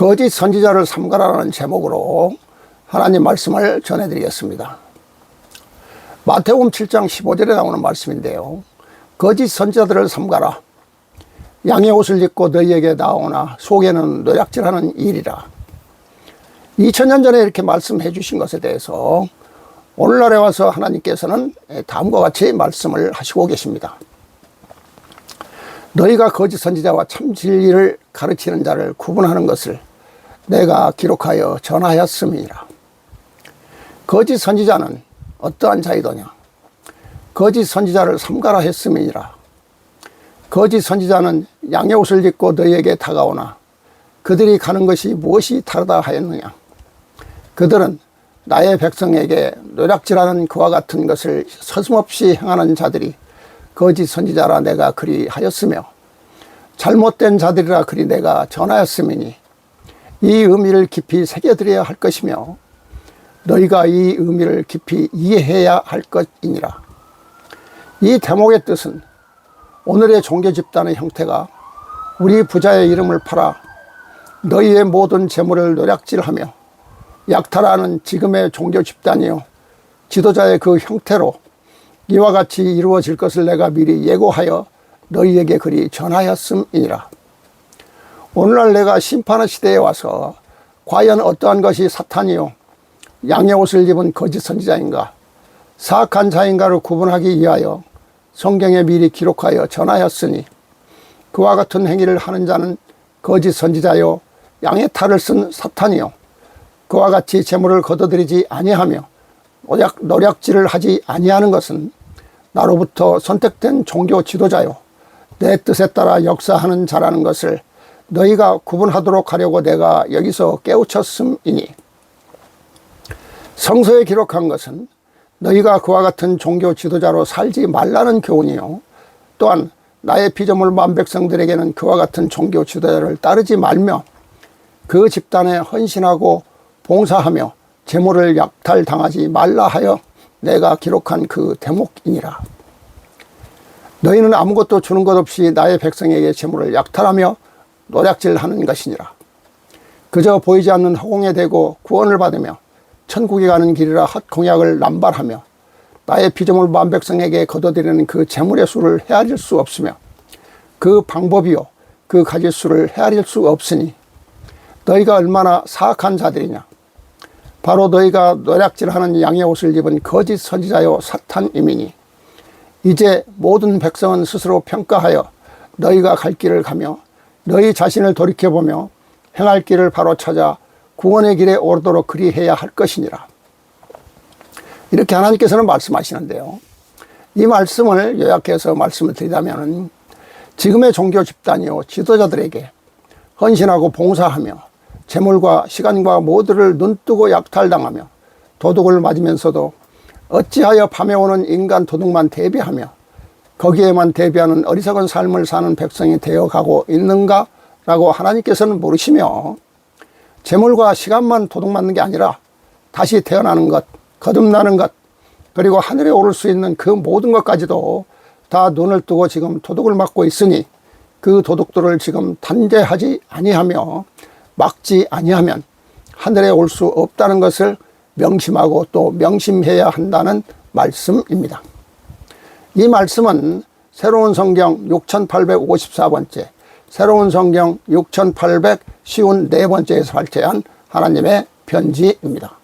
거짓 선지자를 삼가라는 제목으로 하나님 말씀을 전해드리겠습니다. 마태복음 7장 15절에 나오는 말씀인데요. 거짓 선지자들을 삼가라. 양의 옷을 입고 너희에게 나오나 속에는 노략질하는 일이라. 2000년 전에 이렇게 말씀해 주신 것에 대해서 오늘날에 와서 하나님께서는 다음과 같이 말씀을 하시고 계십니다. 너희가 거짓 선지자와 참 진리를 가르치는 자를 구분하는 것을 내가 기록하여 전하였음이라. 거짓 선지자는 어떠한 자이더냐? 거짓 선지자를 삼가라 했음이니라. 거짓 선지자는 양의 옷을 입고 너희에게 다가오나 그들이 가는 것이 무엇이 다르다 하였느냐? 그들은 나의 백성에게 노략질하는 그와 같은 것을 서슴없이 행하는 자들이 거짓 선지자라 내가 그리 하였으며 잘못된 자들이라 그리 내가 전하였음이니 이 의미를 깊이 새겨드려야 할 것이며 너희가 이 의미를 깊이 이해해야 할 것이니라. 이 대목의 뜻은 오늘의 종교 집단의 형태가 우리 부자의 이름을 팔아 너희의 모든 재물을 노략질하며 약탈하는 지금의 종교 집단이요 지도자의 그 형태로 이와 같이 이루어질 것을 내가 미리 예고하여 너희에게 그리 전하였음이니라. 오늘날 내가 심판의 시대에 와서 과연 어떠한 것이 사탄이요? 양의 옷을 입은 거짓 선지자인가? 사악한 자인가를 구분하기 위하여 성경에 미리 기록하여 전하였으니 그와 같은 행위를 하는 자는 거짓 선지자요 양의 탈을 쓴 사탄이요. 그와 같이 재물을 거둬들이지 아니하며 노략, 노략질을 하지 아니하는 것은 나로부터 선택된 종교 지도자요 내 뜻에 따라 역사하는 자라는 것을 너희가 구분하도록 하려고 내가 여기서 깨우쳤음이니 성서에 기록한 것은 너희가 그와 같은 종교 지도자로 살지 말라는 교훈이요 또한 나의 피조물 만 백성들에게는 그와 같은 종교 지도자를 따르지 말며 그 집단에 헌신하고 봉사하며 재물을 약탈당하지 말라 하여 내가 기록한 그 대목이니라. 너희는 아무것도 주는 것 없이 나의 백성에게 재물을 약탈하며 노략질하는 것이니라. 그저 보이지 않는 허공에 대고 구원을 받으며 천국에 가는 길이라 헛 공약을 남발하며 나의 피조물 만 백성에게 거둬들이는 그 재물의 수를 헤아릴 수 없으며 그 방법이요 그 가질 수를 헤아릴 수 없으니 너희가 얼마나 사악한 자들이냐 바로 너희가 노략질하는 양의 옷을 입은 거짓 선지자요 사탄이미니 이제 모든 백성은 스스로 평가하여 너희가 갈 길을 가며 너희 자신을 돌이켜보며 행할 길을 바로 찾아 구원의 길에 오르도록 그리해야 할 것이니라. 이렇게 하나님께서는 말씀하시는데요. 이 말씀을 요약해서 말씀을 드리자면 지금의 종교 집단이요 지도자들에게 헌신하고 봉사하며 재물과 시간과 모두를 눈뜨고 약탈당하며 도둑을 맞으면서도 어찌하여 밤에 오는 인간 도둑만 대비하며 거기에만 대비하는 어리석은 삶을 사는 백성이 되어가고 있는가라고 하나님께서는 모르시며 재물과 시간만 도둑맞는 게 아니라 다시 태어나는 것, 거듭나는 것, 그리고 하늘에 오를 수 있는 그 모든 것까지도 다 눈을 뜨고 지금 도둑을 맞고 있으니 그 도둑들을 지금 단죄하지 아니하며 막지 아니하면 하늘에 올 수 없다는 것을 명심하고 또 명심해야 한다는 말씀입니다. 이 말씀은 새로운 성경 6854번째, 새로운 성경 6854번째에서 발제한 하나님의 편지입니다.